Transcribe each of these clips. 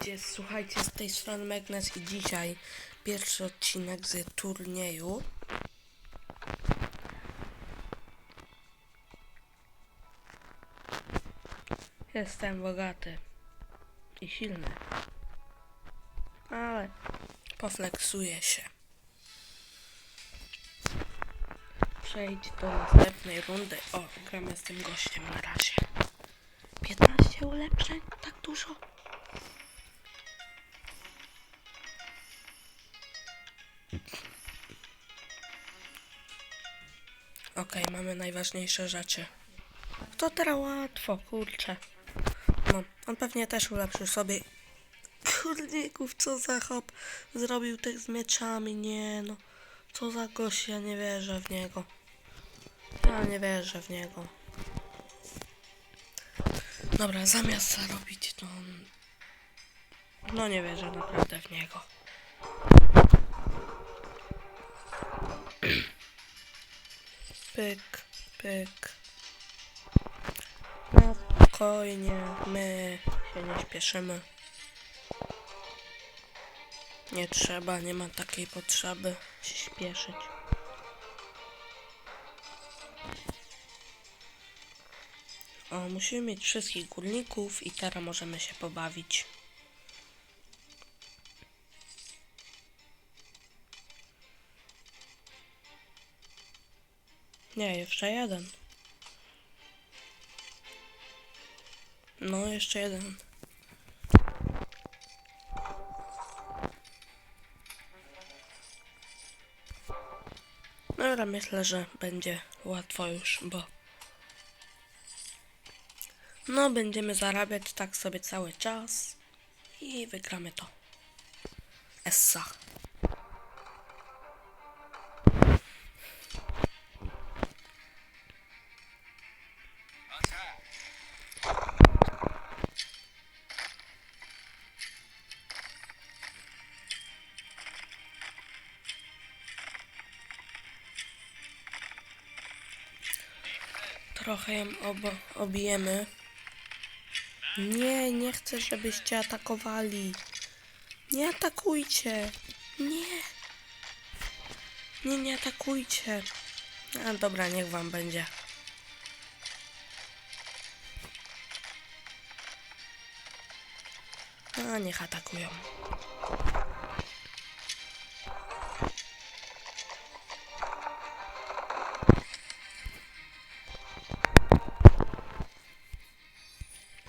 Gdzie słuchajcie z tej strony Magnes i dzisiaj pierwszy odcinek z turnieju. Jestem bogaty i silny, ale pofleksuję się. Przejdź do następnej rundy. O, gramy z tym gościem na razie. 15 ulepszeń? Tak dużo? Okej, mamy najważniejsze rzeczy. To teraz łatwo, kurczę. No, on pewnie też ulepszył sobie. Kurników, co za hop zrobił tych z mieczami, nie no. Co za gość, ja nie wierzę w niego. Ja nie wierzę w niego. Dobra, zamiast zarobić, to on... No nie wierzę naprawdę w niego. Pyk, pyk. No spokojnie, my się nie śpieszymy. Nie trzeba, nie ma takiej potrzeby się śpieszyć. O, musimy mieć wszystkich górników i teraz możemy się pobawić. Nie, jeszcze jeden. No, jeszcze jeden. Dobra, myślę, że będzie łatwo już, bo no, będziemy zarabiać tak sobie cały czas i wygramy to. Essa. Trochę ją obo- obijemy. Nie, nie chcę, żebyście atakowali. Nie atakujcie. Nie. Nie, nie atakujcie. A dobra, niech wam będzie. A niech atakują.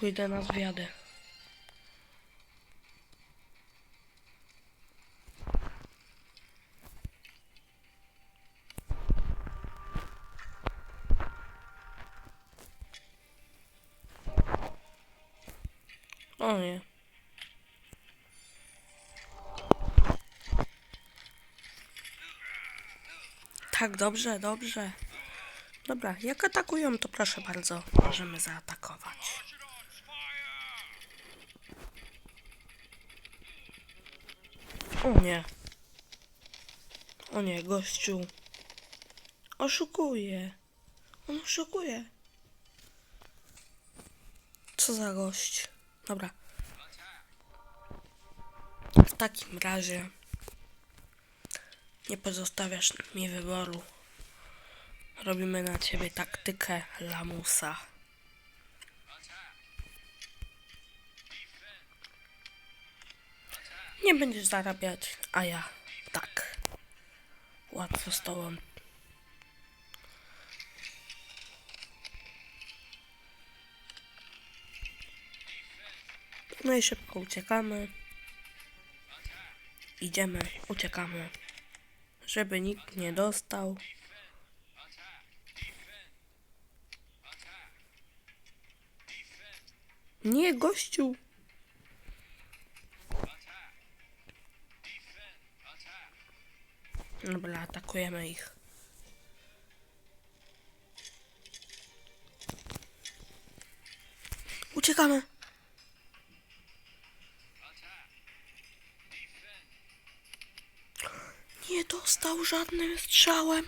Pójdę na zwiady. O nie. Tak, dobrze, dobrze. Dobra, jak atakują, to proszę bardzo, możemy zaatakować. O nie. O nie, gościu. Oszukuje. On oszukuje. Co za gość. Dobra. W takim razie nie pozostawiasz mi wyboru. Robimy na ciebie taktykę lamusa. Nie będziesz zarabiać, a ja tak. Łatwo z tobą. No i szybko uciekamy. Idziemy, uciekamy. Żeby nikt nie dostał. Nie, gościu. Dobra, atakujemy ich. Uciekamy. Nie dostał żadnym strzałem.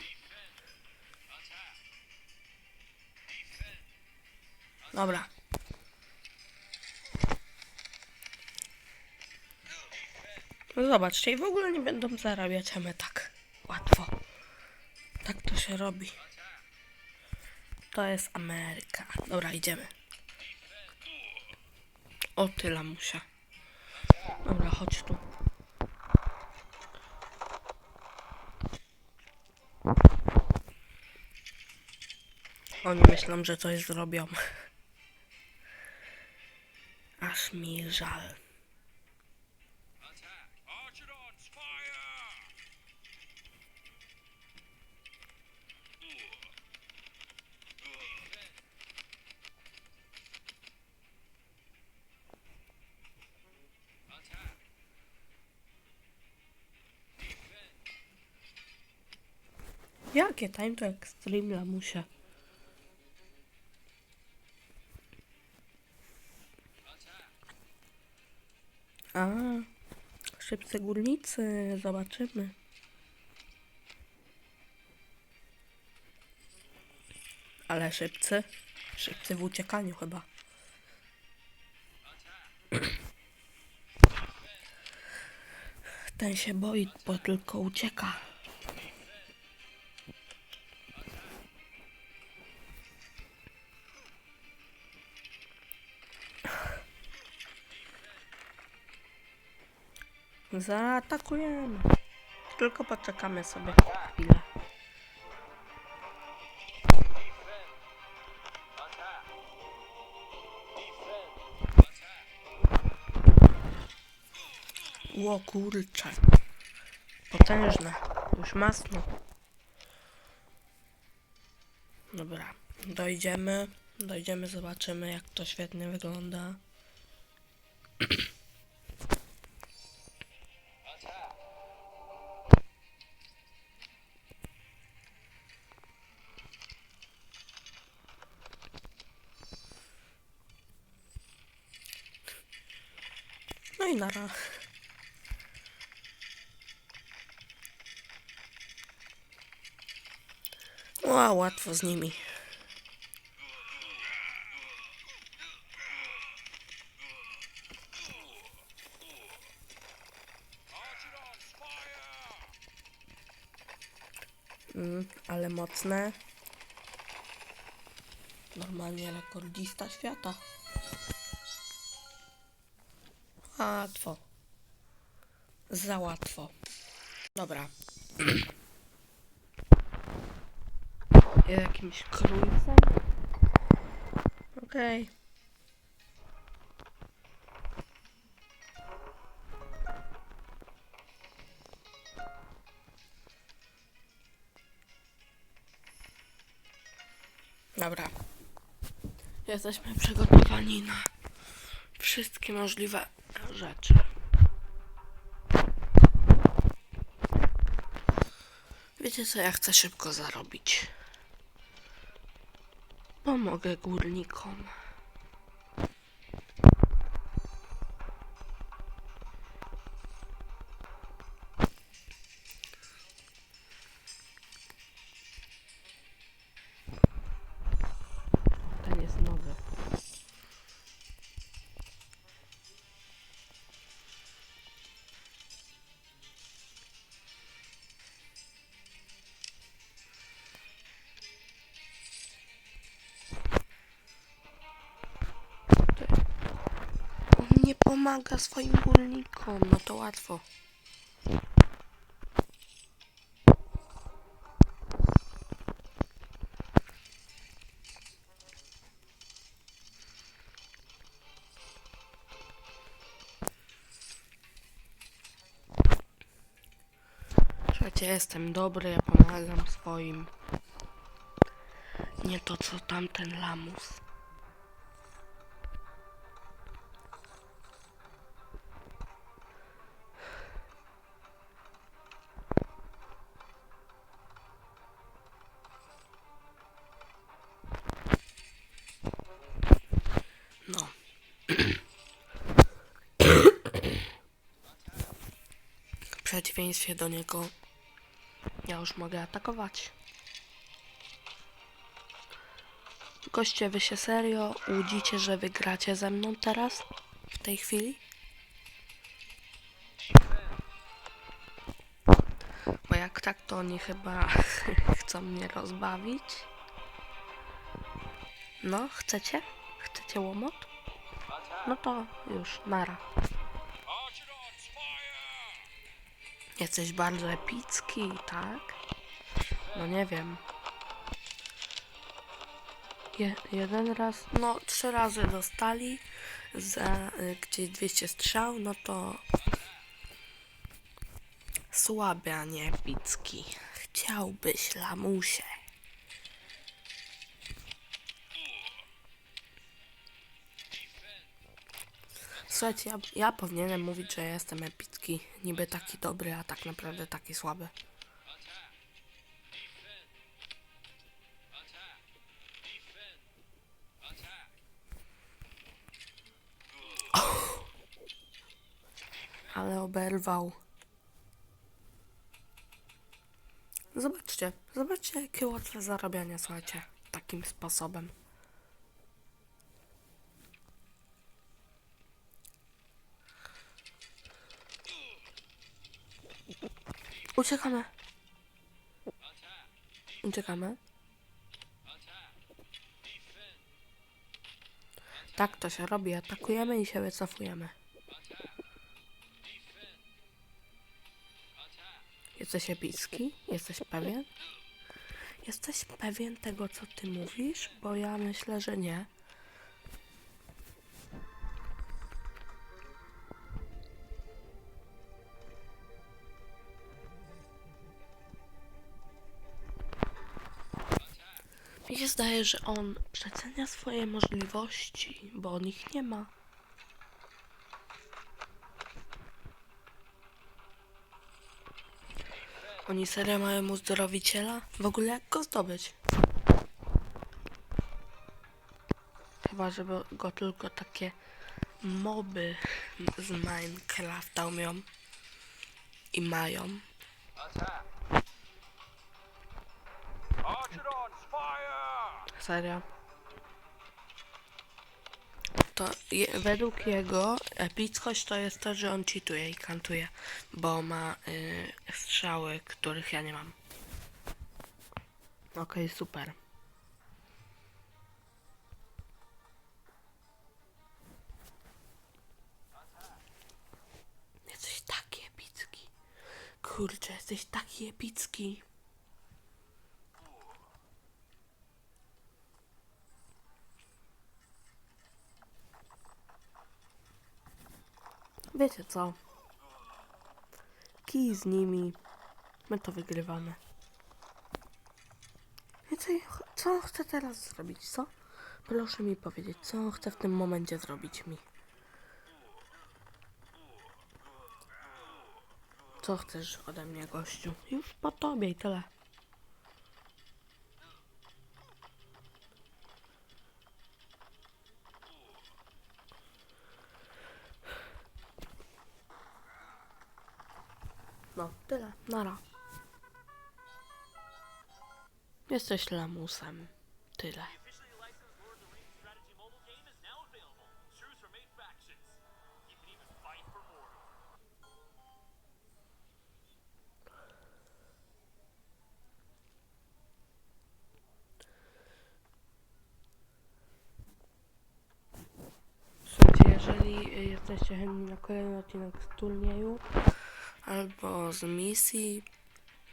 Dobra. No zobaczcie, w ogóle nie będą zarabiać, a się robi. To jest Ameryka. Dobra, idziemy. O ty lamusia. Dobra, chodź tu. Oni myślą, że coś zrobią. Aż mi żal. Jakie time to extreme lamusia? A, szybcy górnicy, zobaczymy. Ale szybcy? Szybcy w uciekaniu chyba. Ten się boi, bo tylko ucieka. Zaatakujemy. Tylko poczekamy sobie chwilę. Ło. Potężne. Już masno. Dobra. Dojdziemy. Dojdziemy, zobaczymy jak to świetnie wygląda. No i nara. Ła, łatwo z nimi. Mm, ale mocne. Normalnie rekordzista świata. Łatwo. Za łatwo. Dobra. Jakimś królicem? Okej. Dobra. Jesteśmy przygotowani na wszystkie możliwe rzeczy. Wiecie co, ja chcę szybko zarobić. Pomogę górnikom. Pomaga swoim górnikom, no to łatwo. Słuchajcie, jestem dobry, ja pomagam swoim. Nie to co tamten lamus. Przeciwieństwie do niego ja już mogę atakować. Goście, wy się serio łudzicie, że wygracie ze mną teraz? W tej chwili? jak tak, to oni chyba chcą mnie rozbawić. No, chcecie? Chcecie łomot? No to już, nara. Jesteś bardzo epicki, tak? No nie wiem. Je, jeden raz, no trzy razy dostali za y, gdzieś 200 strzał, no to słaby, a nie epicki. Chciałbyś, lamusie. Słuchajcie, ja, ja powinienem mówić, że jestem epicki. Niby taki dobry, a tak naprawdę taki słaby. Ale oberwał. Zobaczcie, zobaczcie jakie łatwe zarabianie, słuchajcie, takim sposobem. Uciekamy. Uciekamy. Tak to się robi, atakujemy i się wycofujemy. Jesteś epicki? Jesteś pewien? Jesteś pewien tego, co ty mówisz? Bo ja myślę, że nie. Mi się zdaje, że on przecenia swoje możliwości, bo on ich nie ma. Oni serio mają uzdrowiciela? W ogóle jak go zdobyć? Chyba, żeby go tylko takie moby z Minecrafta umią i mają. Serio. To je, według jego epickość to jest to, że on cheatuje i kantuje, bo ma y, strzały, których ja nie mam. Okej, super. Jesteś taki epicki. Kurczę, jesteś taki epicki. Wiecie co? Kij z nimi. My to wygrywamy. Wiecie, co on chce teraz zrobić, co? Proszę mi powiedzieć, co on chce w tym momencie zrobić mi. Co chcesz ode mnie, gościu? Już po tobie i tyle. For Mordor. Słuchajcie, jeżeli y, jesteście chętni na kolejny odcinek z turnieju albo z misji,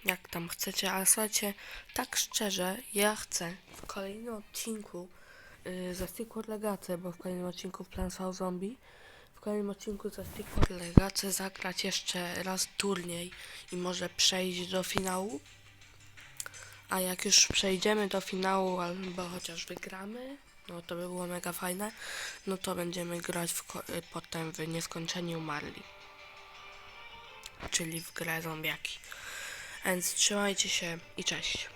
jak tam chcecie, ale słuchajcie, tak szczerze, ja chcę w kolejnym odcinku y, ze Secret Legacy, bo w kolejnym odcinku Plants Zombie, w kolejnym odcinku ze Secret Legacy zagrać jeszcze raz turniej i może przejść do finału. A jak już przejdziemy do finału, albo chociaż wygramy, no to by było mega fajne, no to będziemy grać w y, potem w Nieskończeni Umarli. Czyli w grę zombiaki. Więc trzymajcie się i cześć.